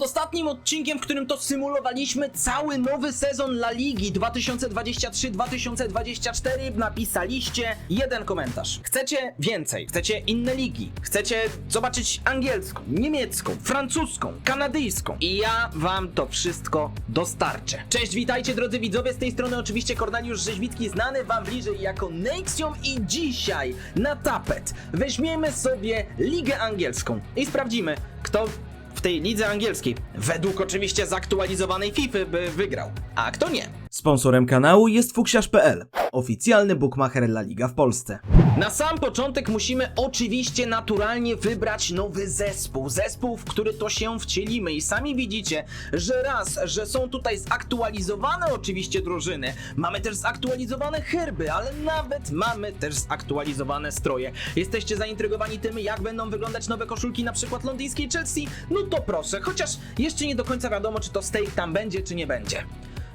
Pod ostatnim odcinkiem, w którym to symulowaliśmy cały nowy sezon La Ligi 2023-2024 napisaliście jeden komentarz. Chcecie więcej, chcecie inne ligi, chcecie zobaczyć angielską, niemiecką, francuską, kanadyjską i ja wam to wszystko dostarczę. Cześć, witajcie drodzy widzowie, z tej strony oczywiście Korneliusz Rzeźwicki, znany wam bliżej jako Nexium i dzisiaj na tapet weźmiemy sobie ligę angielską i sprawdzimy, kto w tej lidze angielskiej, według oczywiście zaktualizowanej FIFA, by wygrał, a kto nie. Sponsorem kanału jest fuksiarz.pl, oficjalny bookmacher La Liga w Polsce. Na sam początek musimy oczywiście naturalnie wybrać nowy zespół. Zespół, w który to się wcielimy. I sami widzicie, że raz, że są tutaj zaktualizowane oczywiście drużyny, mamy też zaktualizowane herby, ale nawet mamy też zaktualizowane stroje. Jesteście zaintrygowani tym, jak będą wyglądać nowe koszulki na przykład londyńskiej Chelsea? No to proszę, chociaż jeszcze nie do końca wiadomo, czy to steak tam będzie, czy nie będzie.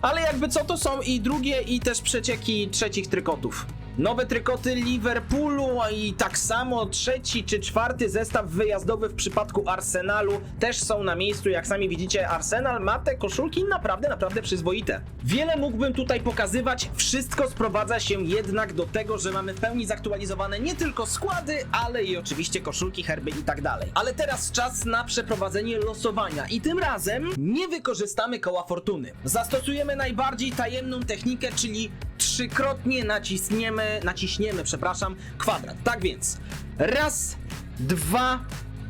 Ale jakby co, to są i drugie, i też przecieki trzecich trykotów. Nowe trykoty Liverpoolu i tak samo trzeci czy czwarty zestaw wyjazdowy w przypadku Arsenalu też są na miejscu. Jak sami widzicie, Arsenal ma te koszulki naprawdę, naprawdę przyzwoite. Wiele mógłbym tutaj pokazywać, wszystko sprowadza się jednak do tego, że mamy w pełni zaktualizowane nie tylko składy, ale i oczywiście koszulki, herby i tak dalej. Ale teraz czas na przeprowadzenie losowania i tym razem nie wykorzystamy koła fortuny. Zastosujemy najbardziej tajemną technikę, czyli trzykrotnie naciśniemy, naciśniemy, przepraszam, kwadrat. Tak więc, raz, dwa,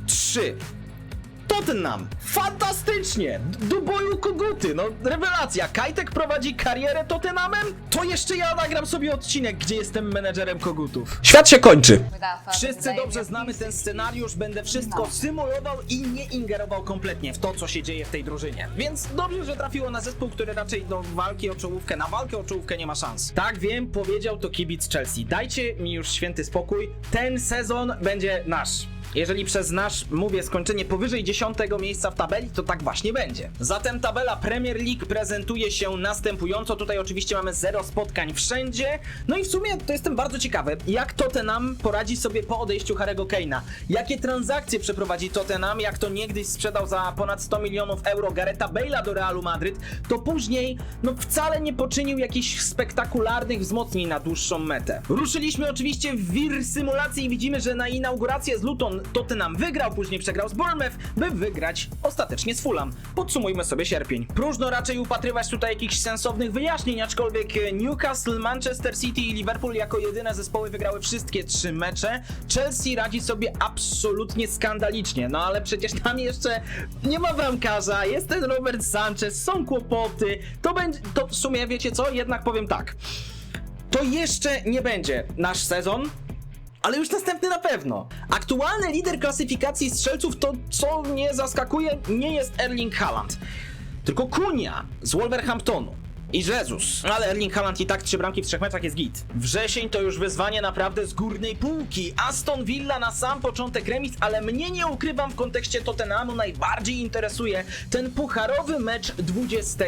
trzy. Tottenham! Fantastycznie! D- Do boju koguty, no rewelacja! Kajtek prowadzi karierę Tottenhamem? To jeszcze ja nagram sobie odcinek, gdzie jestem menedżerem kogutów. Świat się kończy! Wszyscy dobrze znamy ten scenariusz, będę wszystko symulował i nie ingerował kompletnie w to, co się dzieje w tej drużynie. Więc dobrze, że trafiło na zespół, który raczej do walki o czołówkę, na walkę o czołówkę nie ma szans. Tak wiem, powiedział to kibic Chelsea. Dajcie mi już święty spokój, ten sezon będzie nasz. Jeżeli przez nasz, mówię, skończenie powyżej 10 miejsca w tabeli, to tak właśnie będzie. Zatem tabela Premier League prezentuje się następująco. Tutaj oczywiście mamy zero spotkań wszędzie. No i w sumie to jestem bardzo ciekawy, jak Tottenham poradzi sobie po odejściu Harry'ego Kane'a. Jakie transakcje przeprowadzi Tottenham, jak to niegdyś sprzedał za ponad 100 milionów euro Gareta Bale'a do Realu Madryt, to później no wcale nie poczynił jakichś spektakularnych wzmocnień na dłuższą metę. Ruszyliśmy oczywiście w wir symulacji i widzimy, że na inaugurację z Luton Tottenham wygrał, później przegrał z Bournemouth, by wygrać ostatecznie z Fulham. Podsumujmy sobie sierpień. Próżno raczej upatrywać tutaj jakichś sensownych wyjaśnień, aczkolwiek Newcastle, Manchester City i Liverpool jako jedyne zespoły wygrały wszystkie trzy mecze. Chelsea radzi sobie absolutnie skandalicznie, no ale przecież tam jeszcze nie ma bramkarza, jest ten Robert Sanchez, są kłopoty, to będzie, to w sumie wiecie co, jednak powiem tak. To jeszcze nie będzie nasz sezon, ale już następny na pewno. Aktualny lider klasyfikacji strzelców to, co mnie zaskakuje, nie jest Erling Haaland, tylko Kunia z Wolverhamptonu. I Jezus. Ale Erling Haaland i tak trzy bramki w trzech meczach jest git. Wrzesień to już wyzwanie naprawdę z górnej półki. Aston Villa na sam początek remis, ale mnie nie ukrywam w kontekście Tottenhamu najbardziej interesuje ten pucharowy mecz 20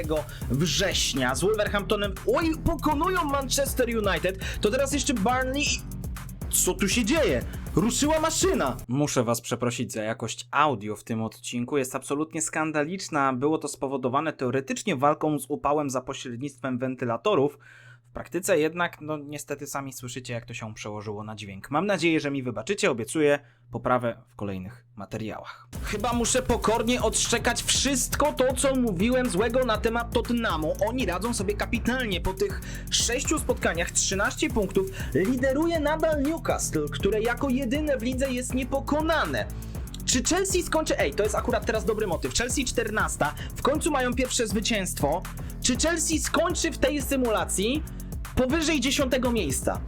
września z Wolverhamptonem. Oj, pokonują Manchester United. To teraz jeszcze Barnley co tu się dzieje? Ruszyła maszyna! Muszę was przeprosić za jakość audio w tym odcinku, jest absolutnie skandaliczna. Było to spowodowane teoretycznie walką z upałem za pośrednictwem wentylatorów. W praktyce jednak, no niestety sami słyszycie jak to się przełożyło na dźwięk. Mam nadzieję, że mi wybaczycie, obiecuję poprawę w kolejnych materiałach. Chyba muszę pokornie odszczekać wszystko to, co mówiłem złego na temat Tottenhamu. Oni radzą sobie kapitalnie. Po tych sześciu spotkaniach 13 punktów lideruje nadal Newcastle, które jako jedyne w lidze jest niepokonane. Czy Chelsea skończy. Ej, to jest akurat teraz dobry motyw. Chelsea 14, w końcu mają pierwsze zwycięstwo. Czy Chelsea skończy w tej symulacji powyżej 10 miejsca?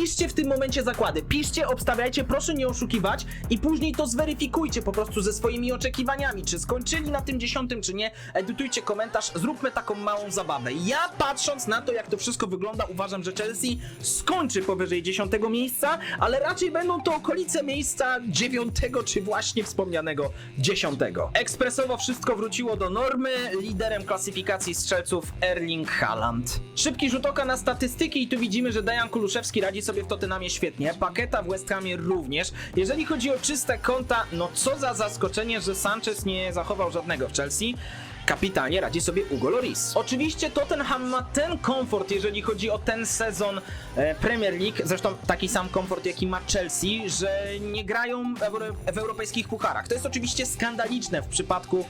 Piszcie w tym momencie zakłady, piszcie, obstawiajcie, proszę nie oszukiwać i później to zweryfikujcie po prostu ze swoimi oczekiwaniami, czy skończyli na tym dziesiątym, czy nie. Edytujcie komentarz, zróbmy taką małą zabawę. Ja patrząc na to, jak to wszystko wygląda, uważam, że Chelsea skończy powyżej dziesiątego miejsca, ale raczej będą to okolice miejsca dziewiątego, czy właśnie wspomnianego dziesiątego. Ekspresowo wszystko wróciło do normy, liderem klasyfikacji strzelców Erling Haaland. Szybki rzut oka na statystyki i tu widzimy, że Dejan Kuluszewski radzi sobie w Tottenhamie świetnie, Paketa w West Hamie również. Jeżeli chodzi o czyste konta, no co za zaskoczenie, że Sanchez nie zachował żadnego w Chelsea. Kapitalnie radzi sobie Ugo Loris. Oczywiście Tottenham ma ten komfort, jeżeli chodzi o ten sezon e, Premier League, zresztą taki sam komfort, jaki ma Chelsea, że nie grają w, euro, w europejskich pucharach. To jest oczywiście skandaliczne w przypadku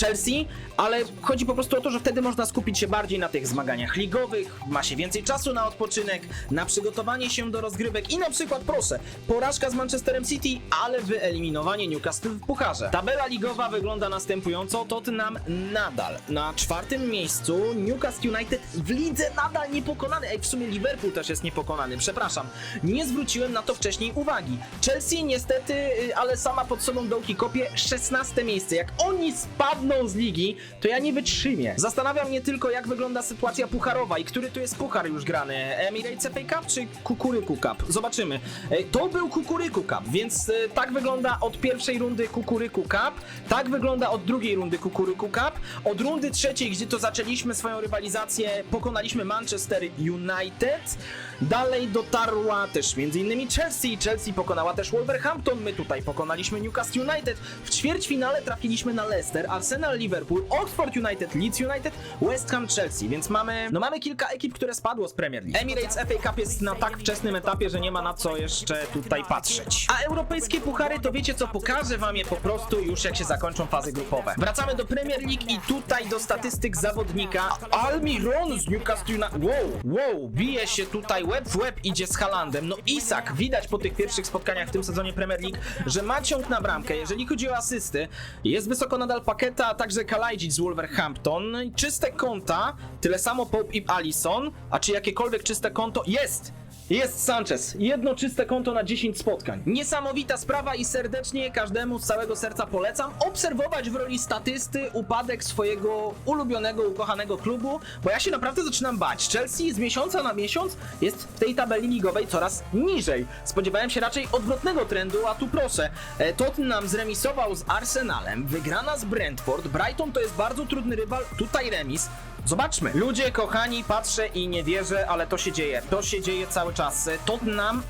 Chelsea, ale chodzi po prostu o to, że wtedy można skupić się bardziej na tych zmaganiach ligowych, ma się więcej czasu na odpoczynek, na przygotowanie się do rozgrywek i na przykład, proszę, porażka z Manchesterem City, ale wyeliminowanie Newcastle w pucharze. Tabela ligowa wygląda następująco, Tottenham nadal na czwartym miejscu, Newcastle United w lidze nadal niepokonany, ej w sumie Liverpool też jest niepokonany, przepraszam, nie zwróciłem na to wcześniej uwagi. Chelsea niestety, y, ale sama pod sobą dołki kopie 16 miejsce, jak oni spadną z ligi, to ja nie wytrzymię. Zastanawia mnie tylko, jak wygląda sytuacja pucharowa i który tu jest puchar już grany. Emirates FA Cup czy Kukuryku Cup? Zobaczymy. E, To był Kukuryku Cup, więc e, tak wygląda od pierwszej rundy Kukuryku Cup, tak wygląda od drugiej rundy Kukuryku Cup, od rundy trzeciej, gdzie to zaczęliśmy swoją rywalizację, pokonaliśmy Manchester United, dalej dotarła też m.in. Chelsea, Chelsea pokonała też Wolverhampton, my tutaj pokonaliśmy Newcastle United, w ćwierćfinale trafiliśmy na Leicester, Arsenal, Liverpool, Oxford United, Leeds United, West Ham, Chelsea, więc mamy, no mamy kilka ekip, które spadło z Premier League. Emirates FA Cup jest na tak wczesnym etapie, że nie ma na co jeszcze tutaj patrzeć. A europejskie puchary to wiecie co, pokażę wam je po prostu już jak się zakończą fazy grupowe. Wracamy do Premier League i tutaj do statystyk zawodnika Almiron z Newcastle United. Wow, wow, bije się tutaj łeb w łeb idzie z Halandem. No Isak, widać po tych pierwszych spotkaniach w tym sezonie Premier League, że ma ciąg na bramkę. Jeżeli chodzi o asysty, jest wysoko nadal Paketa, a także Kalajdzic z Wolverhampton. Czyste konta, tyle samo Pope i Allison, a czy jakiekolwiek czyste konto? Jest! Jest Sanchez. Jedno czyste konto na 10 spotkań. Niesamowita sprawa i serdecznie każdemu z całego serca polecam obserwować w roli statysty upadek swojego ulubionego, ukochanego klubu, bo ja się naprawdę zaczynam bać. Chelsea z miesiąca na miesiąc jest w tej tabeli ligowej coraz niżej. Spodziewałem się raczej odwrotnego trendu, a tu proszę. E, Tottenham zremisował z Arsenalem, wygrana z Brentford, Brighton to jest bardzo trudny rywal, tutaj remis. Zobaczmy. Ludzie, kochani, patrzę i nie wierzę, ale to się dzieje. To się dzieje cały czas. Tottenham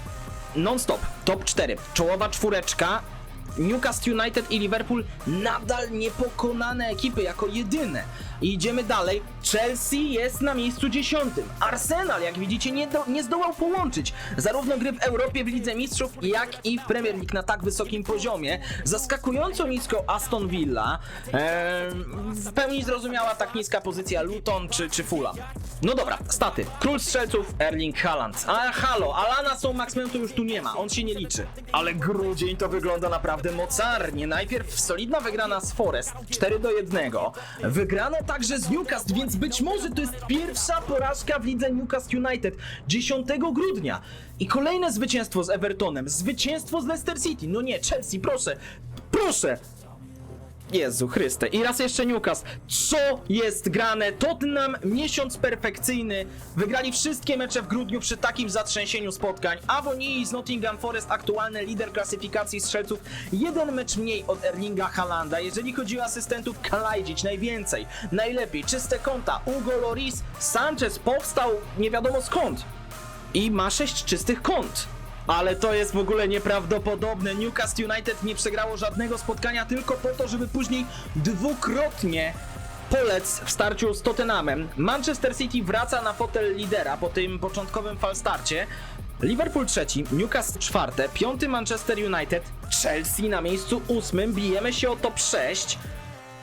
non-stop. Top 4. Czołowa czwóreczka. Newcastle United i Liverpool nadal niepokonane ekipy jako jedyne. I idziemy dalej. Chelsea jest na miejscu dziesiątym. Arsenal, jak widzicie, nie, do, nie zdołał połączyć zarówno gry w Europie, w Lidze Mistrzów, jak i w Premier League na tak wysokim poziomie. Zaskakująco nisko Aston Villa. W pełni zrozumiała tak niska pozycja Luton czy, czy Fulham. No dobra, staty. Król strzelców Erling Haaland. A halo, Alana są Maxmen to już tu nie ma, on się nie liczy. Ale grudzień to wygląda naprawdę mocarnie. Najpierw solidna wygrana z Forest 4 do 1. Wygrano także z Newcastle, więc być może to jest pierwsza porażka w lidze Newcastle United 10 grudnia. I kolejne zwycięstwo z Evertonem, zwycięstwo z Leicester City. No nie, Chelsea, proszę, proszę. Jezu Chryste. I raz jeszcze Newcastle. Co jest grane? Tottenham miesiąc perfekcyjny. Wygrali wszystkie mecze w grudniu przy takim zatrzęsieniu spotkań. Avonii z Nottingham Forest aktualny lider klasyfikacji strzelców. Jeden mecz mniej od Erlinga Halanda. Jeżeli chodzi o asystentów, Kalajdzic najwięcej. Najlepiej. Czyste konta. Ugo Loris. Sanchez powstał nie wiadomo skąd. I ma sześć czystych kont. Ale to jest w ogóle nieprawdopodobne. Newcastle United nie przegrało żadnego spotkania tylko po to, żeby później dwukrotnie polec w starciu z Tottenhamem. Manchester City wraca na fotel lidera po tym początkowym falstarcie. Liverpool trzeci, Newcastle czwarte, piąty Manchester United, Chelsea na miejscu ósmym, bijemy się o top 6.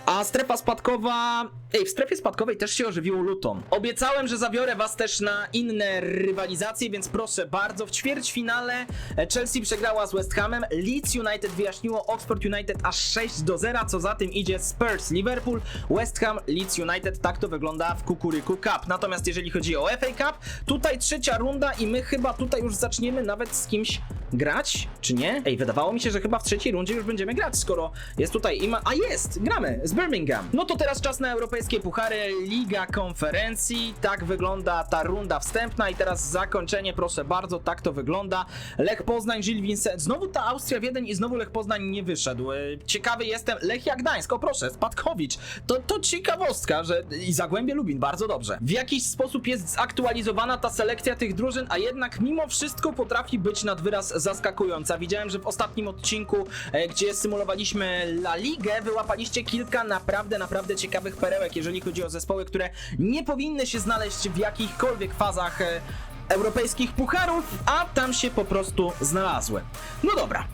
A strefa spadkowa. Ej, w strefie spadkowej też się ożywił Luton. Obiecałem, że zabiorę was też na inne rywalizacje, więc proszę bardzo. W ćwierćfinale e, Chelsea przegrała z West Hamem, Leeds United wyjaśniło Oxford United aż 6 do 0, co za tym idzie Spurs, Liverpool, West Ham, Leeds United. Tak to wygląda w Kukuryku Cup. Natomiast jeżeli chodzi o FA Cup, tutaj trzecia runda i my chyba tutaj już zaczniemy nawet z kimś grać, czy nie? Ej, wydawało mi się, że chyba w trzeciej rundzie już będziemy grać, skoro jest tutaj ima... A jest! Gramy z Birmingham. No to teraz czas na europejskie puchary, Liga Konferencji. Tak wygląda ta runda wstępna i teraz zakończenie, proszę bardzo, tak to wygląda. Lech Poznań, Gilles Vincent. Znowu ta Austria Wiedeń i znowu Lech Poznań nie wyszedł. E, Ciekawy jestem, Lechia Gdańsk, o proszę, Spadkowicz. To, to ciekawostka, że i Zagłębie Lubin, bardzo dobrze. W jakiś sposób jest zaktualizowana ta selekcja tych drużyn, a jednak mimo wszystko potrafi być nad wyraz zaskakująca. Widziałem, że w ostatnim odcinku, e, gdzie symulowaliśmy La Ligę, wyłapaliście kilka naprawdę, naprawdę ciekawych perełek, jeżeli chodzi o zespoły, które nie powinny się znaleźć w jakichkolwiek fazach e, europejskich pucharów, a tam się po prostu znalazły. No dobra.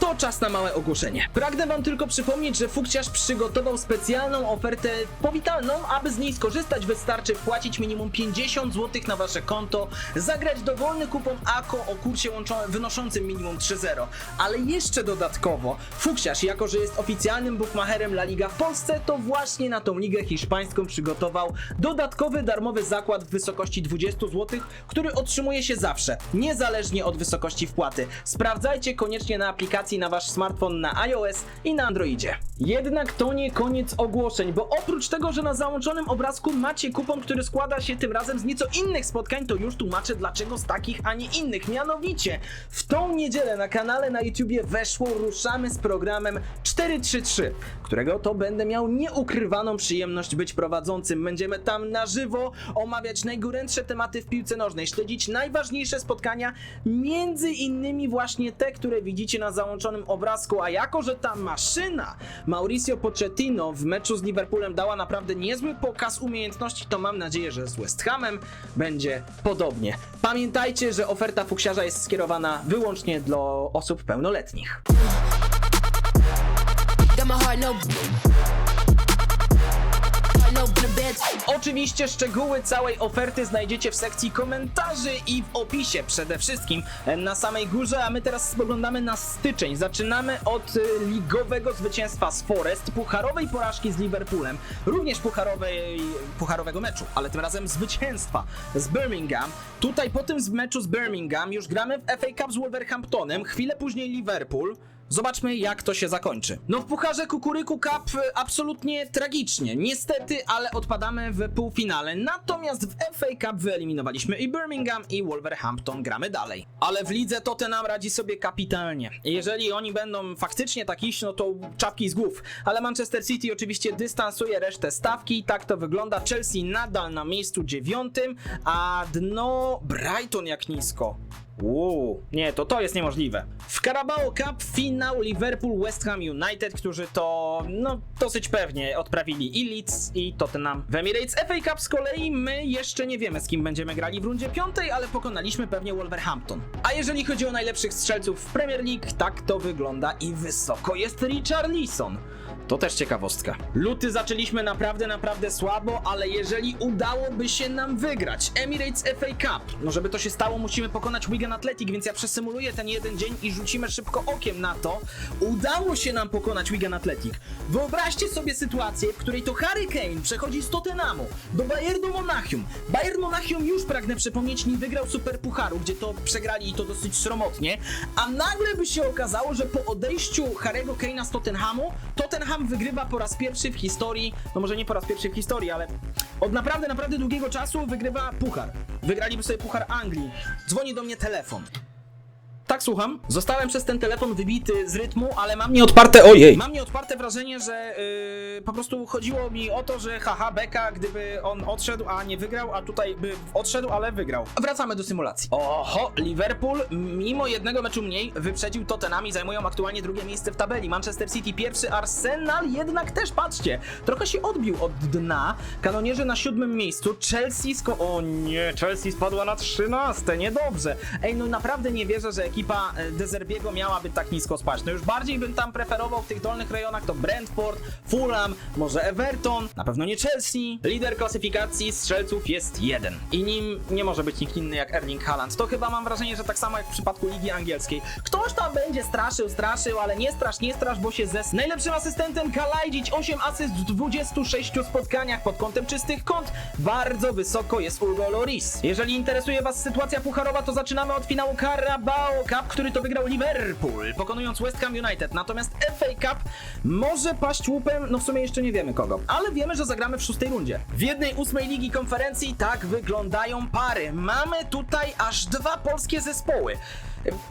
To czas na małe ogłoszenie. Pragnę wam tylko przypomnieć, że Fukciarz przygotował specjalną ofertę powitalną. Aby z niej skorzystać wystarczy wpłacić minimum 50 zł na wasze konto, zagrać dowolny kupon AKO o kursie wynoszącym minimum 3,0. Ale jeszcze dodatkowo, Fuksiarz, jako że jest oficjalnym bookmacherem La Liga w Polsce, to właśnie na tą ligę hiszpańską przygotował dodatkowy darmowy zakład w wysokości 20 zł, który otrzymuje się zawsze, niezależnie od wysokości wpłaty. Sprawdzajcie koniecznie na aplikacji na wasz smartfon na iOS i na Androidzie. Jednak to nie koniec ogłoszeń, bo oprócz tego, że na załączonym obrazku macie kupon, który składa się tym razem z nieco innych spotkań, to już tłumaczę dlaczego z takich, a nie innych. Mianowicie, w tą niedzielę na kanale na YouTubie weszło Ruszamy z programem 433, którego to będę miał nieukrywaną przyjemność być prowadzącym. Będziemy tam na żywo omawiać najgorętsze tematy w piłce nożnej, śledzić najważniejsze spotkania, między innymi właśnie te, które widzicie na załączonym obrazku, a jako, że ta maszyna Mauricio Pochettino w meczu z Liverpoolem dała naprawdę niezły pokaz umiejętności, to mam nadzieję, że z West Hamem będzie podobnie. Pamiętajcie, że oferta fuksiarza jest skierowana wyłącznie dla osób pełnoletnich. Oczywiście szczegóły całej oferty znajdziecie w sekcji komentarzy i w opisie przede wszystkim e, na samej górze, a my teraz spoglądamy na styczeń. Zaczynamy od e, ligowego zwycięstwa z Forest, pucharowej porażki z Liverpoolem, również pucharowej, pucharowego meczu, ale tym razem zwycięstwa z Birmingham. Tutaj po tym meczu z Birmingham już gramy w FA Cup z Wolverhamptonem, chwilę później Liverpool. Zobaczmy, jak to się zakończy. No w pucharze Kukuryku Cup e, absolutnie tragicznie. Niestety, ale odpadamy w półfinale. Natomiast w FA Cup wyeliminowaliśmy i Birmingham, i Wolverhampton. Gramy dalej. Ale w lidze Tottenham radzi sobie kapitalnie. Jeżeli oni będą faktycznie tak iść, no to czapki z głów. Ale Manchester City oczywiście dystansuje resztę stawki. Tak to wygląda. Chelsea nadal na miejscu dziewiątym, a dno Brighton jak nisko. Uuu, nie, to to jest niemożliwe. W Carabao Cup finał Liverpool West Ham United, którzy to no dosyć pewnie odprawili i Leeds i Tottenham. W Emirates FA Cup z kolei my jeszcze nie wiemy z kim będziemy grali w rundzie piątej, ale pokonaliśmy pewnie Wolverhampton. A jeżeli chodzi o najlepszych strzelców w Premier League, tak to wygląda i wysoko jest Richarlison. To też ciekawostka. Luty zaczęliśmy naprawdę, naprawdę słabo, ale jeżeli udałoby się nam wygrać Emirates FA Cup, no żeby to się stało, musimy pokonać Wigan Athletic, więc ja przesymuluję ten jeden dzień i rzucimy szybko okiem na to. Udało się nam pokonać Wigan Athletic. Wyobraźcie sobie sytuację, w której to Harry Kane przechodzi z Tottenhamu do Bayernu Monachium. Bayern Monachium już pragnę przypomnieć nie wygrał Super Pucharu, gdzie to przegrali i to dosyć sromotnie, a nagle by się okazało, że po odejściu Harry'ego Kane'a z Tottenhamu, Tottenham wygrywa po raz pierwszy w historii, no może nie po raz pierwszy w historii, ale od naprawdę, naprawdę długiego czasu wygrywa puchar. Wygraliby sobie puchar Anglii. Dzwoni do mnie telefon. Tak, słucham. Zostałem przez ten telefon wybity z rytmu, ale mam nieodparte. Ojej! Mam nieodparte wrażenie, że yy, po prostu chodziło mi o to, że haha, beka, gdyby on odszedł, a nie wygrał, a tutaj by odszedł, ale wygrał. Wracamy do symulacji. Oho, Liverpool, mimo jednego meczu mniej, wyprzedził Tottenham i zajmują aktualnie drugie miejsce w tabeli. Manchester City pierwszy, Arsenal jednak też, patrzcie, trochę się odbił od dna. Kanonierze na siódmym miejscu, Chelsea sko... O nie, Chelsea spadła na trzynaste, niedobrze. Ej, no naprawdę nie wierzę, że ekipa e, Dezerbiego miałaby tak nisko spaść. No już bardziej bym tam preferował w tych dolnych rejonach to Brentford, Fulham, może Everton, na pewno nie Chelsea. Lider klasyfikacji strzelców jest jeden. I nim nie może być nikt inny jak Erling Haaland. To chyba mam wrażenie, że tak samo jak w przypadku Ligi Angielskiej. Ktoś tam będzie straszył, straszył, ale nie strasz, nie strasz, bo się zes... Najlepszym asystentem Kalajdzic, 8 asyst w 26 spotkaniach pod kątem czystych kąt. Bardzo wysoko jest Hugo Loris. Jeżeli interesuje Was sytuacja pucharowa, to zaczynamy od finału Carabao Cup, który to wygrał Liverpool, pokonując West Ham United. Natomiast FA Cup może paść łupem, no w sumie jeszcze nie wiemy kogo, ale wiemy, że zagramy w szóstej rundzie. W jednej ósmej ligi konferencji tak wyglądają pary. Mamy tutaj aż dwa polskie zespoły.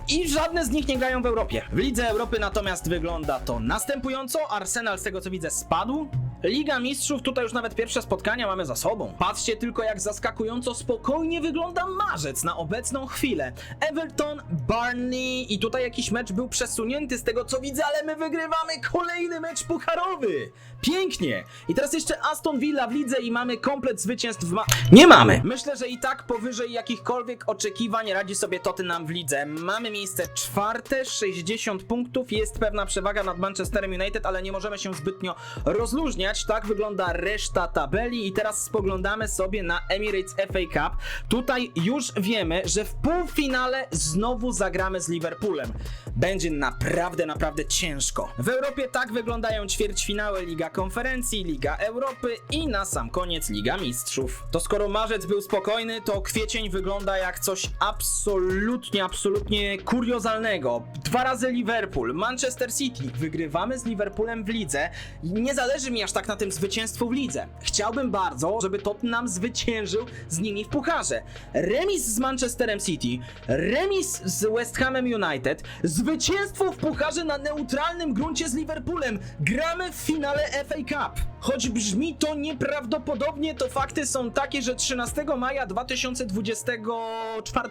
I żadne z nich nie grają w Europie. W Lidze Europy natomiast wygląda to następująco. Arsenal z tego co widzę spadł. Liga Mistrzów, tutaj już nawet pierwsze spotkania mamy za sobą. Patrzcie tylko jak zaskakująco spokojnie wygląda marzec na obecną chwilę. Everton, Barnley i tutaj jakiś mecz był przesunięty z tego co widzę, ale my wygrywamy kolejny mecz pucharowy. Pięknie. I teraz jeszcze Aston Villa w lidze i mamy komplet zwycięstw w ma... Nie mamy. Myślę, że i tak powyżej jakichkolwiek oczekiwań radzi sobie Tottenham w lidze. Mamy miejsce czwarte, 60 punktów, jest pewna przewaga nad Manchesterem United, ale nie możemy się zbytnio rozluźniać. Tak wygląda reszta tabeli i teraz spoglądamy sobie na Emirates FA Cup. Tutaj już wiemy, że w półfinale znowu zagramy z Liverpoolem. Będzie naprawdę, naprawdę ciężko. W Europie tak wyglądają ćwierćfinały Liga Konferencji, Liga Europy i na sam koniec Liga Mistrzów. To skoro marzec był spokojny, to kwiecień wygląda jak coś absolutnie, absolutnie kuriozalnego. Dwa razy Liverpool, Manchester City. Wygrywamy z Liverpoolem w lidze. Nie zależy mi aż tak na tym zwycięstwu w lidze. Chciałbym bardzo, żeby Tottenham zwyciężył z nimi w pucharze. Remis z Manchesterem City, remis z West Hamem United, zwycięstwo w pucharze na neutralnym gruncie z Liverpoolem. Gramy w finale FA Cup. Choć brzmi to nieprawdopodobnie, to fakty są takie, że 13 maja 2024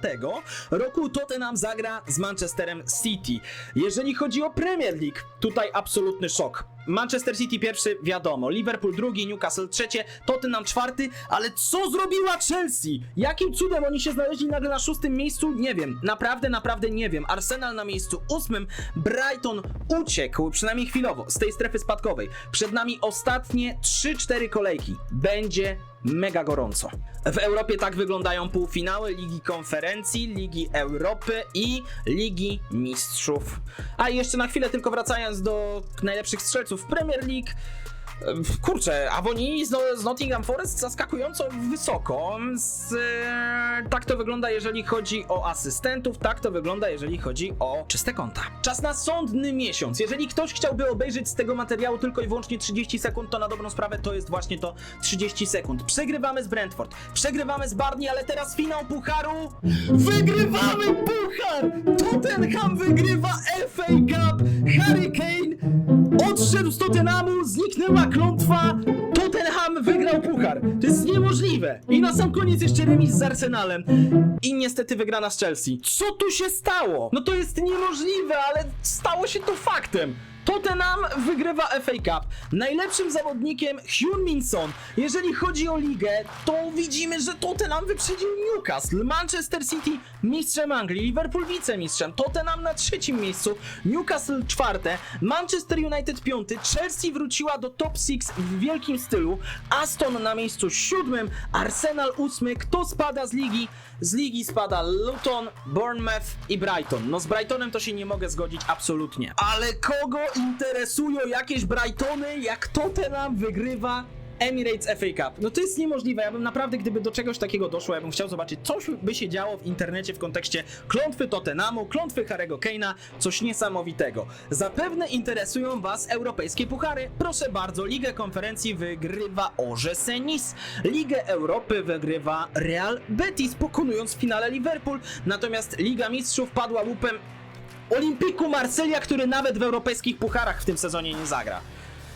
roku Tottenham zagra z Manchesterem City. Jeżeli chodzi o Premier League, tutaj absolutny szok. Manchester City pierwszy, wiadomo, Liverpool drugi, Newcastle trzecie, Tottenham czwarty, ale co zrobiła Chelsea? Jakim cudem oni się znaleźli nagle na szóstym miejscu? Nie wiem, naprawdę, naprawdę nie wiem. Arsenal na miejscu ósmym, Brighton uciekł, przynajmniej chwilowo, z tej strefy spadkowej. Przed nami ostatnie 3-4 kolejki. Będzie mega gorąco. W Europie tak wyglądają półfinały Ligi Konferencji, Ligi Europy i Ligi Mistrzów. A jeszcze na chwilę tylko wracając do najlepszych strzelców Premier League. Kurczę, Avoni z, no, z Nottingham Forest zaskakująco wysoko. Z, e, tak to wygląda, jeżeli chodzi o asystentów, tak to wygląda, jeżeli chodzi o czyste konta. Czas na sądny miesiąc. Jeżeli ktoś chciałby obejrzeć z tego materiału tylko i wyłącznie 30 sekund, to na dobrą sprawę to jest właśnie to 30 sekund. Przegrywamy z Brentford, przegrywamy z Barney, ale teraz finał pucharu. Wygrywamy puchar! Tottenham wygrywa FA Cup! Harry Kane odszedł z Tottenhamu, zniknęła klątwa, Tottenham wygrał puchar. To jest niemożliwe. I na sam koniec jeszcze remis z Arsenalem. I niestety wygrana z Chelsea. Co tu się stało? No to jest niemożliwe, ale stało się to faktem. Tottenham wygrywa FA Cup. Najlepszym zawodnikiem Hyun Min Son. Jeżeli chodzi o ligę, to widzimy, że Tottenham wyprzedził Newcastle, Manchester City mistrzem Anglii, Liverpool wicemistrzem, Tottenham na trzecim miejscu, Newcastle czwarte, Manchester United piąty, Chelsea wróciła do top 6 w wielkim stylu, Aston na miejscu siódmym, Arsenal ósmy. Kto spada z ligi? Z ligi spada Luton, Bournemouth i Brighton. No z Brightonem to się nie mogę zgodzić absolutnie. Ale kogo interesują jakieś Brightony, jak Tottenham wygrywa Emirates FA Cup. No to jest niemożliwe. Ja bym naprawdę, gdyby do czegoś takiego doszło, ja bym chciał zobaczyć, co by się działo w internecie w kontekście klątwy Tottenhamu, klątwy Harry'ego Kane'a, coś niesamowitego. Zapewne interesują Was europejskie puchary. Proszę bardzo, Ligę Konferencji wygrywa Orze Nice. Ligę Europy wygrywa Real Betis, pokonując w finale Liverpool. Natomiast Liga Mistrzów padła łupem Olimpiku Marsylia, który nawet w europejskich pucharach w tym sezonie nie zagra.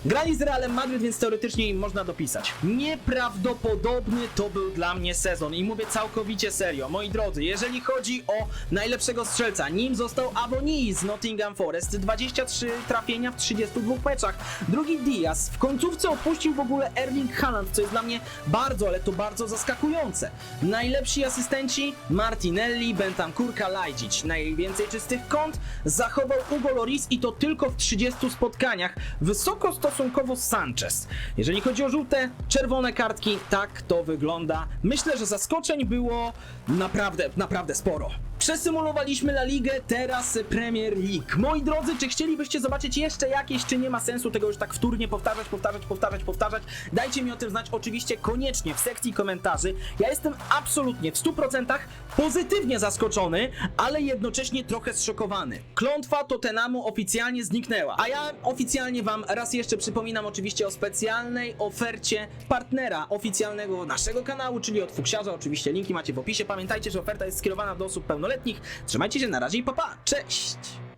Grali z Realem Madryt, więc teoretycznie im można dopisać. Nieprawdopodobny to był dla mnie sezon i mówię całkowicie serio. Moi drodzy, jeżeli chodzi o najlepszego strzelca, nim został Avoni z Nottingham Forest, 23 trafienia w 32 meczach. Drugi Diaz, w końcówce opuścił w ogóle Erling Haaland, co jest dla mnie bardzo, ale to bardzo zaskakujące. Najlepsi asystenci Martinelli, Bentancur, Kalajdzic. Najwięcej czystych kąt zachował Hugo Loris i to tylko w 30 spotkaniach. Wysoko stosunkowo Sanchez. Jeżeli chodzi o żółte, czerwone kartki, tak to wygląda. Myślę, że zaskoczeń było naprawdę, naprawdę sporo. Przesymulowaliśmy La Ligę, teraz Premier League. Moi drodzy, czy chcielibyście zobaczyć jeszcze jakieś, czy nie ma sensu tego już tak wtórnie powtarzać, powtarzać, powtarzać, powtarzać? Dajcie mi o tym znać oczywiście koniecznie w sekcji komentarzy. Ja jestem absolutnie w 100% pozytywnie zaskoczony, ale jednocześnie trochę zszokowany. Klątwa Tottenhamu oficjalnie zniknęła, a ja oficjalnie wam raz jeszcze przypominam oczywiście o specjalnej ofercie partnera oficjalnego naszego kanału, czyli od Fuksiarza. Oczywiście linki macie w opisie. Pamiętajcie, że oferta jest skierowana do osób pełnoletnich. Trzymajcie się na razie i papa. Cześć!